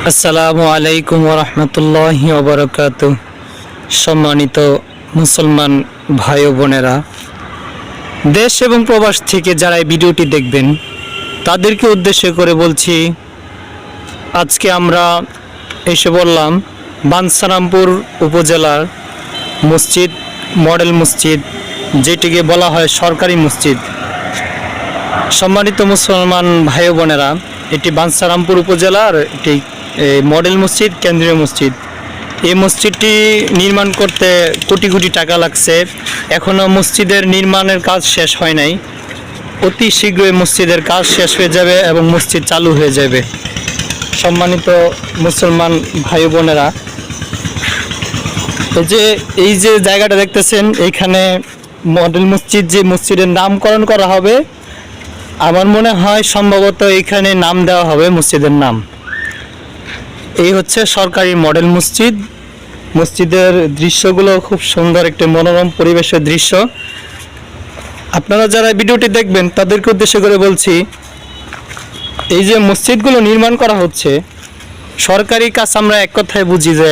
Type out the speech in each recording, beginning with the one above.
আসসালামু আলাইকুম রহমতুল্লাহি ওবরকাত। সম্মানিত মুসলমান ভাই বোনেরা দেশ এবং প্রবাস থেকে যারা এই ভিডিওটি দেখবেন তাদেরকে উদ্দেশ্য করে বলছি আজকে আমরা এসে বললাম বানসারামপুর উপজেলার মসজিদ মডেল মসজিদ যেটিকে বলা হয় সরকারি মসজিদ। সম্মানিত মুসলমান ভাই বোনেরা এটি বাঞ্ছারামপুর উপজেলার একটি এ, মডেল মসজিদ, কেন্দ্রীয় মসজিদ। এই মসজিদটি নির্মাণ করতে কোটি কোটি টাকা লাগছে। এখনও মসজিদের নির্মাণের কাজ শেষ হয় নাই। অতি শীঘ্রই মসজিদের কাজ শেষ হয়ে যাবে এবং মসজিদ চালু হয়ে যাবে। সম্মানিত মুসলমান ভাই বোনেরা, এই যে এই যে জায়গাটা দেখতেছেন, এইখানে মডেল মসজিদ যে মসজিদের নামকরণ করা হবে, আমার মনে হয় সম্ভবত এখানে নাম দেওয়া হবে মসজিদের নাম। এই হচ্ছে সরকারি মডেল মসজিদ। মসজিদের দৃশ্যগুলো খুব সুন্দর, একটি মনোরম পরিবেশের দৃশ্য। আপনারা যারা ভিডিওটি দেখবেন, তাদেরকে উদ্দেশ্য করে বলছি, এই যে মসজিদগুলো নির্মাণ করা হচ্ছে, সরকারি কাজ আমরা এক কথায় বুঝি যে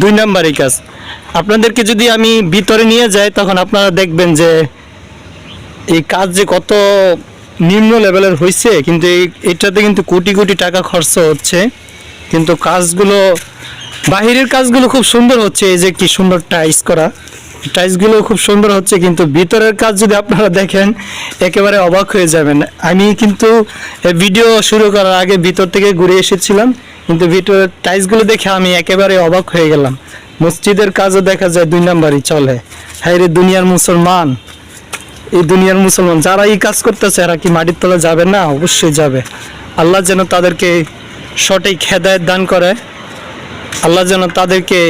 দুই নম্বরই কাজ। আপনাদেরকে যদি আমি ভিতরে নিয়ে যাই, তখন আপনারা দেখবেন যে এই কাজ যে কত নিম্ন লেভেলের হয়েছে কিন্তু এটাতে কিন্তু কোটি কোটি টাকা খরচ হচ্ছে। কিন্তু কাজগুলো, বাহিরের কাজগুলো খুব সুন্দর হচ্ছে, এই যে কি সুন্দর টাইস করা। টাইসগুলো খুব সুন্দর হচ্ছে, কিন্তু ভিতরের কাজ যদি আপনারা দেখেন, একেবারে অবাক হয়ে যাবেন। আমি কিন্তু ভিডিও শুরু করার আগে ভিতর থেকে ঘুরে এসেছিলাম, কিন্তু ভিতরের টাইসগুলো দেখে আমি একেবারে অবাক হয়ে গেলাম। মসজিদের কাজও দেখা যায় দুই নাম্বারই চলে। হ্যাঁ রে দুনিয়ার মুসলমান। এই দুনিয়ার মুসলমান, যারা এই কাজ করতেছে, এরা কি মাটির তলে যাবে? না, অবশ্যই যাবে। আল্লাহ যেন তাদেরকে সঠিক হেদায়ত দান করে আল্লাহ যেন তাদেরকে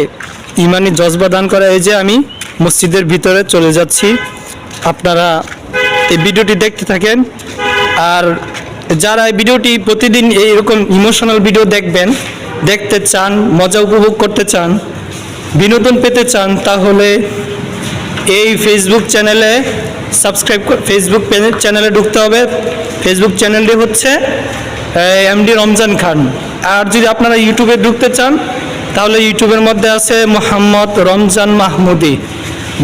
ইমানি জজবা দান করে এই যে আমি মসজিদের ভিতরে চলে যাচ্ছি। আপনারা এই ভিডিওটি দেখতে থাকেন। আর যারা এই ভিডিওটি প্রতিদিন এইরকম ইমোশনাল ভিডিও দেখবেন, দেখতে চান, মজা উপভোগ করতে চান, বিনোদন পেতে চান, তাহলে এই ফেসবুক চ্যানেলে সাবস্ক্রাইব ফেসবুক চ্যানেলে ঢুকতে হবে। ফেসবুক চ্যানেলটি হচ্ছে এমডি রমজান খান। আর যদি আপনারা ইউটিউবে ঢুকতে চান, তাহলে ইউটিউবের মধ্যে আছে মোহাম্মদ রমজান মাহমুদি।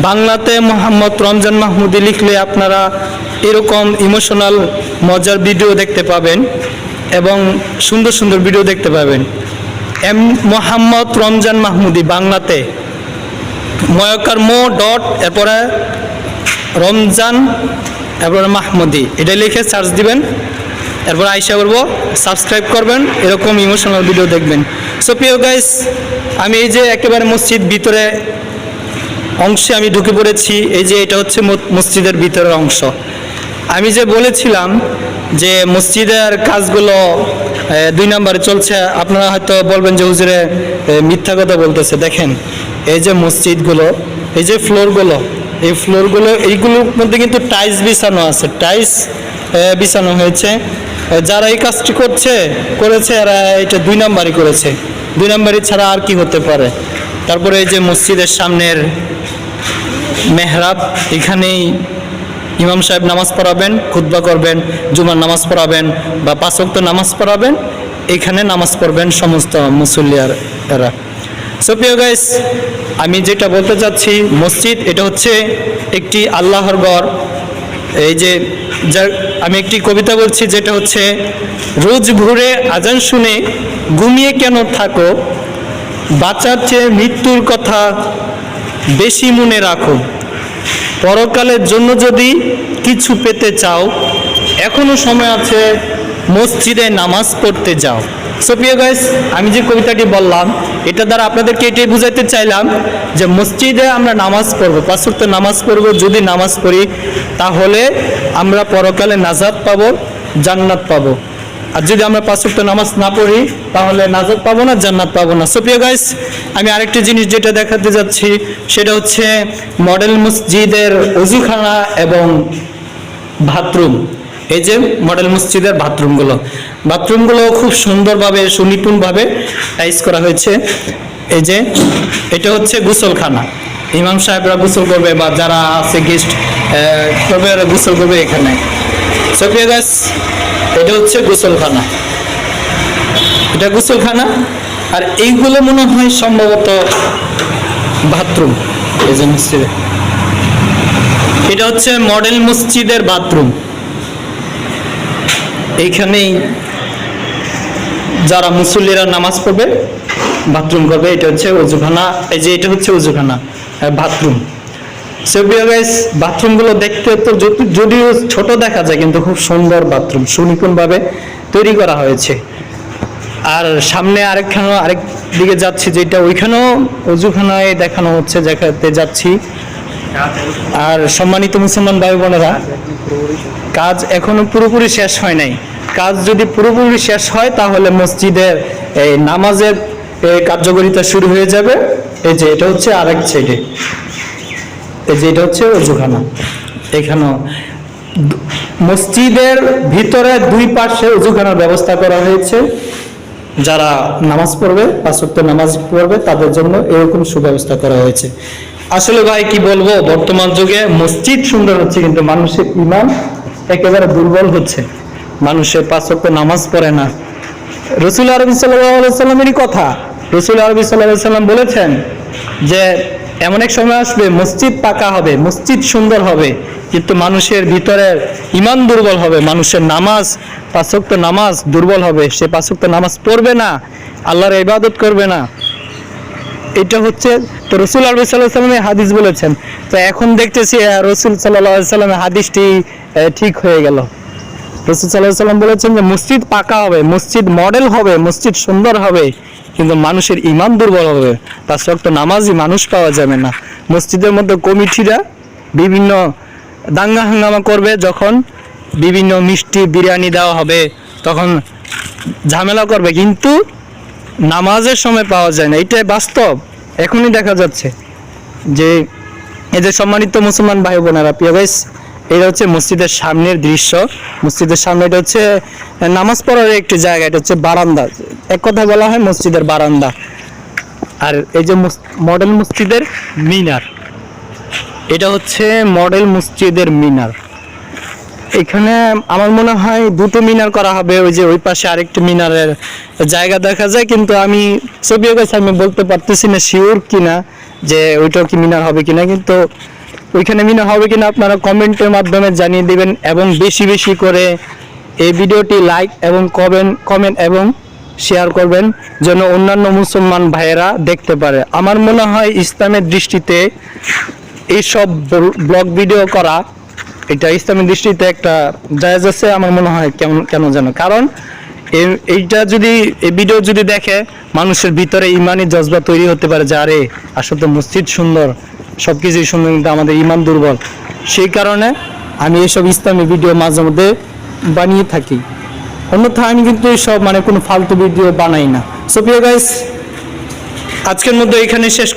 বাংলাতে মোহাম্মদ রমজান মাহমুদি লিখলে আপনারা এরকম ইমোশনাল মজার ভিডিও দেখতে পাবেন এবং সুন্দর সুন্দর ভিডিও দেখতে পাবেন। এম মোহাম্মদ রমজান মাহমুদি বাংলাতে। ময়কার মো ডট, এরপরে রমজান, এরপরে মাহমুদি। এটা লিখে সার্চ দিবেন। এরপর আইসা করব সাবস্ক্রাইব করবেন, এরকম ইমোশনাল ভিডিও দেখবেন। সো প্রিয় গাইস আমি এই যে একেবারে মসজিদ ভিতরে অংশে আমি ঢুকে পড়েছি, এই যে এটা হচ্ছে মসজিদের ভিতরের অংশ। আমি যে বলেছিলাম যে মসজিদের কাজগুলো দুই নম্বরে চলছে, আপনারা হয়তো বলবেন যে হুজুরে মিথ্যা কথা বলতেছে। দেখেন, এই যে মসজিদগুলো, এই যে ফ্লোরগুলো, এই ফ্লোরগুলো, এইগুলোর মধ্যে কিন্তু টাইলস বিছানো আছে। টাইলস বিছানো হয়েছে। যারা এই কাজটি করছে, করেছে, এরা এটা দুই নম্বরই করেছে। দুই নম্বরই ছাড়া আর কি হতে পারে? তারপরে এই যে মসজিদের সামনের মেহরাব, এখানেই ইমাম সাহেব নামাজ পড়াবেন, খুতবা করবেন, জুমার নামাজ পড়াবেন বা পাঁচক্ত নামাজ পড়াবেন, এখানে নামাজ পড়বেন সমস্ত মুসল্লিয়ার এরা। সো প্রিয় গাইস আমি যেটা বলতে চাচ্ছি, মসজিদ এটা হচ্ছে একটি আল্লাহর ঘর। এই যে যার আমি একটি কবিতা বলছি, যেটা হচ্ছে, রোজ ভোরে আজান শুনে ঘুমিয়ে কেন থাকো? বাঁচার চেয়ে মৃত্যুর কথা বেশি মনে রাখো। পরকালের জন্য যদি কিছু পেতে চাও, এখনও সময় আছে মসজিদে নামাজ পড়তে যাও। সো প্রিয় গাইস আমি যে কবিতাটি বললাম, এটা দ্বারা আপনাদেরকে এটাই বুঝাইতে চাইলাম যে মসজিদে আমরা নামাজ পড়ব পাঁচক্ত নামাজ পড়ব, যদি নামাজ পড়ি, তাহলে আমরা পরকালে নাজাদ পাবো, জান্নাত পাবো। আর যদি আমরা পাঁচক্ত নামাজ না পড়ি, তাহলে নাজাদ পাবো না, জান্নাত পাবো না। সো প্রিয় গাইস আমি আরেকটি জিনিস যেটা দেখাতে যাচ্ছি, সেটা হচ্ছে মডেল মসজিদের অজুখানা এবং বাথরুম এই যে মডেল মসজিদের বাথরুমগুলো। বাথরুমগুলো খুব সুন্দরভাবে, সুনিপুণভাবে টাইস করা হয়েছে। এই যে, এটা হচ্ছে গোসলখানা। ইমাম সাহেবরা গোসল করবে বা যারা আছে গেস্ট ওরা গোসল করবে এখানে। সো প্রিয় গাইস এটা হচ্ছে গোসলখানা। এটা গোসলখানা, আর এইগুলো মনে হয় সম্ভবত বাথরুম এই যে মসজিদে। এটা হচ্ছে মডেল মসজিদের বাথরুম। এইখানেই যারা মুসল্লিরা নামাজ পড়বে বাথরুম করবে, এটা হচ্ছে অজুখানা এই যে এটা হচ্ছে অজুখানা বাথরুম বাথরুমগুলো দেখতে তো যদিও ছোট দেখা যায়, কিন্তু খুব সুন্দর বাথরুম সুনিপুণভাবে তৈরি করা হয়েছে। আর সামনে আরেকখানে, আরেক দিকে যাচ্ছি, যেটা ওইখানেও অজুখানায় দেখানো হচ্ছে যেখানে যাচ্ছি। আর সম্মানিত মুসলমান ভাই বোনেরা কাজ এখনও পুরোপুরি শেষ হয় নাই। কাজ যদি পুরোপুরি শেষ হয়, তাহলে মসজিদের এই নামাজের কার্যকারিতা শুরু হয়ে যাবে। এই যে এটা হচ্ছে আরেক সাইডে এই যে এটা হচ্ছে অজুখানা। এখানেও মসজিদের ভিতরে দুই পাশে অজুখানার ব্যবস্থা করা হয়েছে। যারা নামাজ পড়বে, পাঁচ ওয়াক্ত নামাজ পড়বে, তাদের জন্য এরকম সুব্যবস্থা করা হয়েছে। আসলে ভাই, কি বলব? বর্তমান যুগে মসজিদ সুন্দর হচ্ছে, কিন্তু মানুষের ইমান একেবারে দুর্বল হচ্ছে। মানুষের পাঁচ ওয়াক্ত নামাজ পড়ে না। রসুল আরবি সাল্লামেরই কথা। রসুল আরবি সাল্লাম বলেছেন যে, এমন এক সময় আসবে, মসজিদ পাকা হবে, মসজিদ সুন্দর হবে, কিন্তু মানুষের ভিতরে ইমান দুর্বল হবে, মানুষের নামাজ পাঁচক্ত নামাজ দুর্বল হবে, সে পাঁচক্ত নামাজ পড়বে না, আল্লাহর ইবাদত করবে না। এটা হচ্ছে, তো রসুল আরবি সাল্লাহ সাল্লামের হাদিস বলেছেন। তো এখন দেখতেছি রসুল সাল্লাহ সাল্লামের হাদিসটি ঠিক হয়ে গেল। রসুল সাল্লাহ সাল্লাম বলেছেন যে, মসজিদ পাকা হবে, মসজিদ মডেল হবে, মসজিদ সুন্দর হবে, কিন্তু মানুষের ইমান দুর্বল হবে। তার সত্য নামাজই মানুষ পাওয়া যাবে না। মসজিদের মধ্যে কমিটিরা বিভিন্ন দাঙ্গা হাঙ্গামা করবে, যখন বিভিন্ন মিষ্টি বিরিয়ানি দেওয়া হবে, তখন ঝামেলা করবে, কিন্তু নামাজের সময় পাওয়া যায় না। এটাই বাস্তব। এখনই দেখা যাচ্ছে যে যে সম্মানিত মুসলমান ভাই বোনেরা প্রিয় গাইস এটা হচ্ছে মসজিদের সামনের দৃশ্য। মসজিদের সামনে এটা হচ্ছে নামাজ পড়ার একটি জায়গা, এটা হচ্ছে বারান্দা। এক কথা বলা হয় মসজিদের বারান্দা। আর এই যে মডেল মসজিদের মিনার, এটা হচ্ছে মডেল মসজিদের মিনার। এখানে আমার মনে হয় দুটো মিনার করা হবে, ওই যে ওই পাশে আরেকটি মিনারের জায়গা দেখা যায়, কিন্তু আমি ছবি গেছে আমি বলতে পারতেছি না শিওর কিনা যে ওইটাও কি মিনার হবে কিনা, কিন্তু ওইখানে মিনার হবে কিনা আপনারা কমেন্টের মাধ্যমে জানিয়ে দেবেন এবং বেশি বেশি করে এই ভিডিওটি লাইক এবং কমেন্ট কমেন্ট এবং শেয়ার করবেন যেন অন্যান্য মুসলমান ভাইয়েরা দেখতে পারে। আমার মনে হয় ইসলামের দৃষ্টিতে এইসব ব্লগ ভিডিও করা, এটা ইসলামের দৃষ্টিতে একটা জায়েজ আছে, আমার মনে হয় কেমন কেন যেন কারণ এইটা যদি এই ভিডিও যদি দেখে মানুষের ভিতরে ইমানি জজবা তৈরি হতে পারে যে, আরে, আসলে মসজিদ সুন্দর। সব কিছুই সুন্দর কিন্তু আমাদের ইমান দুর্বল। সেই কারণে আমি এইসব ইসলামী ভিডিও মাঝে মধ্যে বানিয়ে থাকি। অন্যথায় আমি কিন্তু সব মানে কোনো ফালতু ভিডিও বানাই না। সোপিয়া গাইস আজকের মধ্যে এখানে শেষ